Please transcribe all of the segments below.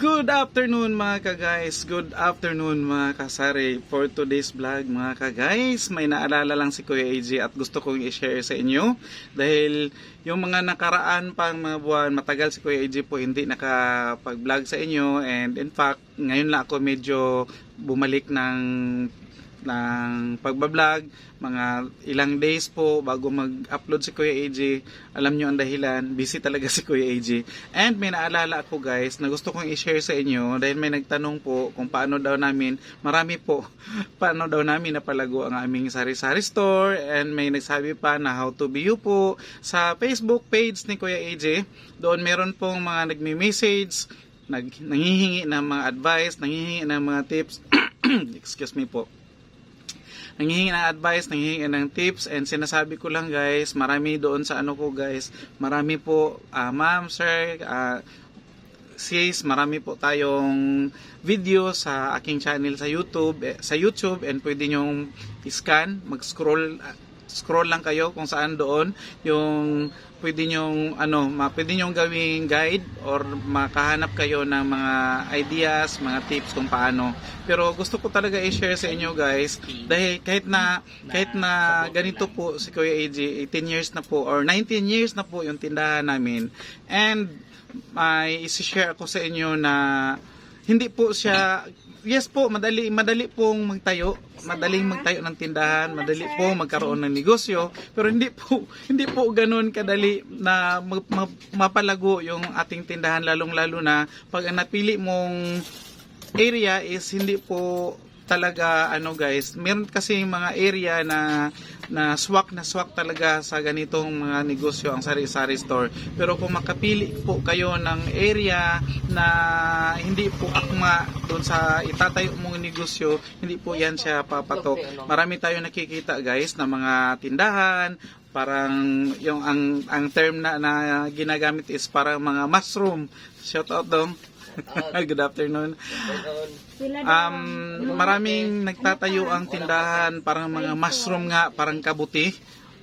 Good afternoon mga ka-guys. Good afternoon mga kasari. For today's vlog mga ka-guys, may naalala lang si Kuya AJ at gusto kong i-share sa inyo. Dahil yung mga nakaraan pang mga buwan, matagal si Kuya AJ po hindi nakapag-vlog sa inyo. And in fact, ngayon lang ako medyo bumalik ng ng pagbablog, mga ilang days po bago mag-upload si Kuya AJ. Alam nyo ang dahilan, busy talaga si Kuya AJ. And may naalala ako guys na gusto kong i-share sa inyo dahil may nagtanong po kung paano daw namin, marami po, paano daw namin napalago ang aming sari-sari store and may nagsabi pa na how to be you po sa Facebook page ni Kuya AJ. Doon meron pong mga nagme-message, nag, nangihingi ng mga advice, nangihingi ng mga tips. Excuse me po nanghihingi ng advice, nanghihingi ng tips, and sinasabi ko lang guys, marami doon sa ano ko guys, marami po, ah, ma'am, sir, ah, sis, marami po tayong video sa aking channel sa YouTube, eh, sa YouTube, and pwede nyong i-scan, mag-scroll, ah, scroll lang kayo kung saan doon yung pwede nyong ano, ma, pwede nyong gawing guide or makahanap kayo ng mga ideas, mga tips kung paano. Pero gusto ko talaga i-share sa inyo guys dahil kahit na kahit na ganito po si Kuya AJ, 18 years na po or 19 years na po yung tindahan namin. And may isi-share ako sa inyo na hindi po siya yes po madali madali pong magtayo. Madaling magtayo ng tindahan madali po magkaroon ng negosyo. Pero hindi po hindi po ganoon kadali na ma- ma- mapalago yung ating tindahan lalong lalo na pag napili mong area is hindi po talaga ano guys meron kasi mga area na na swak na swak talaga sa ganitong mga negosyo ang sari-sari store. Pero kung makapili po kayo ng area na hindi po akma doon sa itatayo mong negosyo hindi po yan siya papatok. Marami tayo nakikita guys na mga tindahan parang yung ang ang term na, na ginagamit is parang mga mushroom. Shout out dong good afternoon Um, maraming nagtatayo ang tindahan, parang mga mushroom nga, parang kabuti.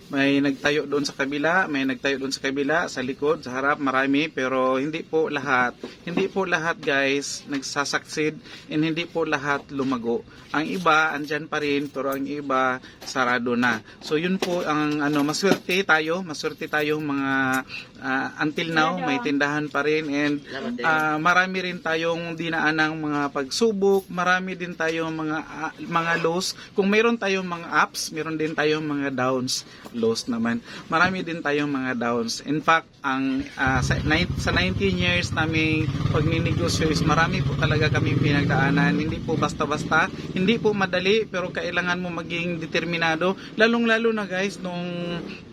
May nagtayo doon sa kabila, may nagtayo doon sa kabila, sa likod, sa harap, marami, pero hindi po lahat. Hindi po lahat guys nagsasucceed and hindi po lahat lumago. Ang iba, andyan pa rin, pero ang iba, sarado na. So yun po ang ano, maswerte tayo, maswerte tayo mga ah, until now, may tindahan pa rin and Ah, marami rin tayong dinaanang mga pagsubok, marami din tayong mga ah, mga lows. Kung mayroon tayong mga ups, meron din tayong mga downs, lows naman. Marami din tayong mga downs. In fact, ang ah, sa, sa 19 years naming pagninegosyo is marami po talaga kami pinagdaanan. Hindi po basta-basta, hindi po madali, pero kailangan mo maging determinado. Lalong-lalo na guys, nung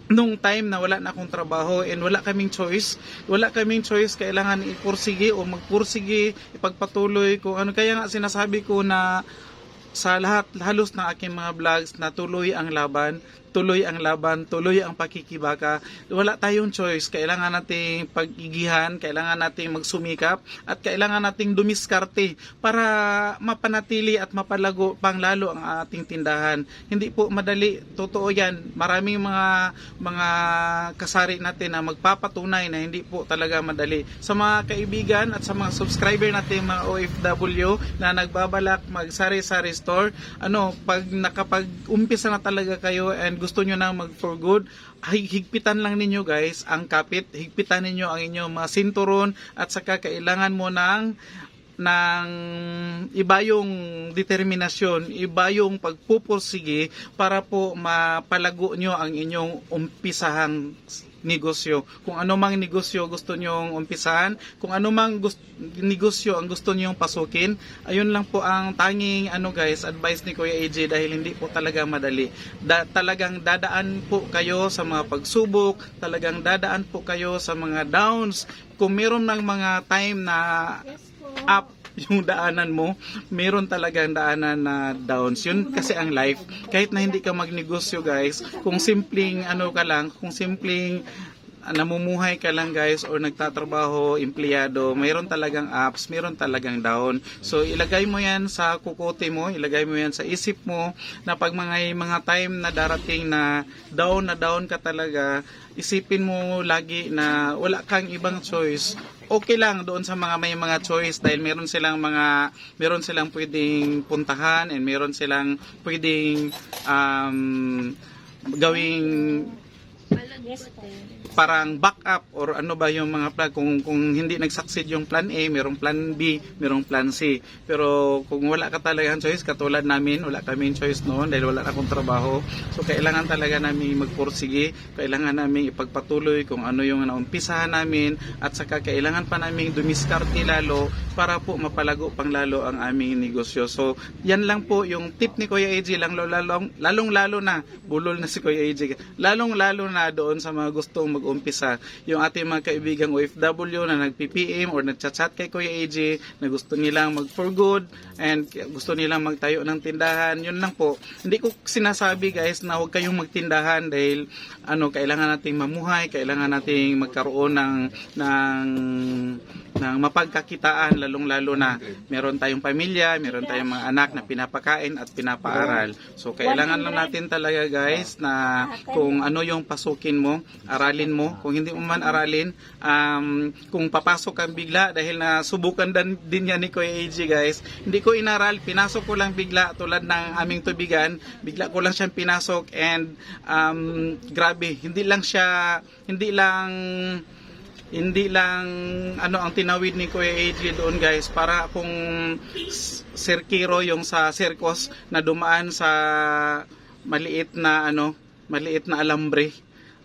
nung time na wala na akong trabaho and wala kaming choice, wala kaming choice, kailangan ipursige o magpursige, ipagpatuloy kung ano. Kaya nga sinasabi ko na sa lahat, halos ng aking mga vlogs na tuloy ang laban, tuloy ang laban, tuloy ang pakikibaka. Wala tayong choice. Kailangan nating pag-igihan, kailangan nating magsumikap, at kailangan nating dumiskarte para mapanatili at mapalago pang lalo ang ating tindahan. Hindi po madali. Totoo yan. Maraming mga mga kasari natin na magpapatunay na hindi po talaga madali. Sa mga kaibigan at sa mga subscriber natin mga OFW na nagbabalak mag-sari-sari store, ano, pag nakapag-umpisa na talaga kayo and gusto nyo na mag for good, hig- higpitan lang ninyo guys ang kapit, higpitan ninyo ang inyong mga sinturon at saka kailangan mo ng ng iba yung determinasyon, iba yung pagpupursige para po mapalago nyo ang inyong umpisahang negosyo. Kung ano mang negosyo gusto nyong umpisahan, kung ano mang negosyo ang gusto nyong pasukin, ayun lang po ang tanging ano guys, advice ni Kuya AJ dahil hindi po talaga madali. Da- talagang dadaan po kayo sa mga pagsubok, talagang dadaan po kayo sa mga downs. Kung meron ng mga time na up yung daanan mo, meron talagang daanan na downs. Yun kasi ang life. Kahit na hindi ka magnegosyo guys, kung simpleng ano ka lang, kung simpleng namumuhay ka lang guys or nagtatrabaho, empleyado, mayroon talagang ups, mayroon talagang down. So ilagay mo yan sa kukote mo, ilagay mo yan sa isip mo na pag mga mga time na darating na down na down ka talaga, isipin mo lagi na wala kang ibang choice okay lang doon sa mga may mga choice dahil meron silang mga meron silang pwedeng puntahan and meron silang pwedeng um, gawing Yes po. parang backup or ano ba yung mga plan kung kung hindi nag-succeed yung plan A, merong plan B, merong plan C. Pero kung wala ka talagang choice katulad namin, wala kaming choice noon dahil wala akong trabaho. So kailangan talaga namin magpursige, kailangan namin ipagpatuloy kung ano yung naumpisahan namin at saka kailangan pa namin dumiskarte lalo para po mapalago pang lalo ang aming negosyo. So yan lang po yung tip ni Kuya AJ lang lalong lalong lalo na bulol na si Kuya AJ. Lalong lalo na doon sa mga gustong mag-umpisa, yung ating mga kaibigang OFW na nag-PPM or nag-chat kay Kuya AJ na gusto nilang mag for good and gusto nilang magtayo ng tindahan, yun lang po. Hindi ko sinasabi guys na huwag kayong magtindahan dahil ano, kailangan nating mamuhay, kailangan nating magkaroon ng ng ng mapagkakitaan lalong-lalo na meron tayong pamilya, meron tayong mga anak na pinapakain at pinapaaral. So kailangan lang natin talaga guys na kung ano yung pasukin mo, aralin mo. Kung hindi mo man aralin, um, kung papasok kang bigla dahil na subukan dan, din yan ni Kuya AJ guys. Hindi ko inaral, pinasok ko lang bigla tulad ng aming tubigan, bigla ko lang siyang pinasok and um, grabe, hindi lang siya, hindi lang hindi lang ano ang tinawid ni Kuya AJ doon guys para kung sirkiro yung sa circus na dumaan sa maliit na ano maliit na alambre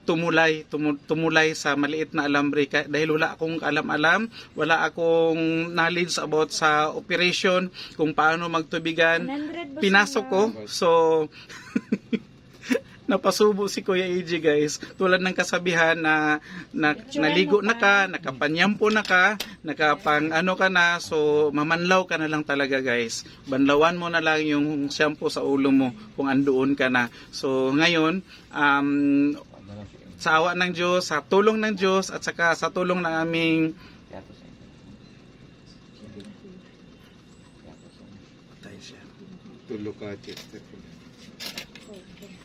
tumulay tumu- tumulay sa maliit na alambre. Dahil wala akong alam-alam wala akong knowledge about sa operation kung paano magtubigan 100 ba pinasok ko. so napasubo si Kuya AJ guys tulad ng kasabihan na, na naligo na ka nakapanyampo na ka nakapang ano ka na so mamanlaw ka na lang talaga guys banlawan mo na lang yung shampoo sa ulo mo kung andoon ka na so ngayon um, sa awa ng Diyos sa tulong ng Diyos at saka sa tulong ng aming Patay siya. Tulo ka, Chester.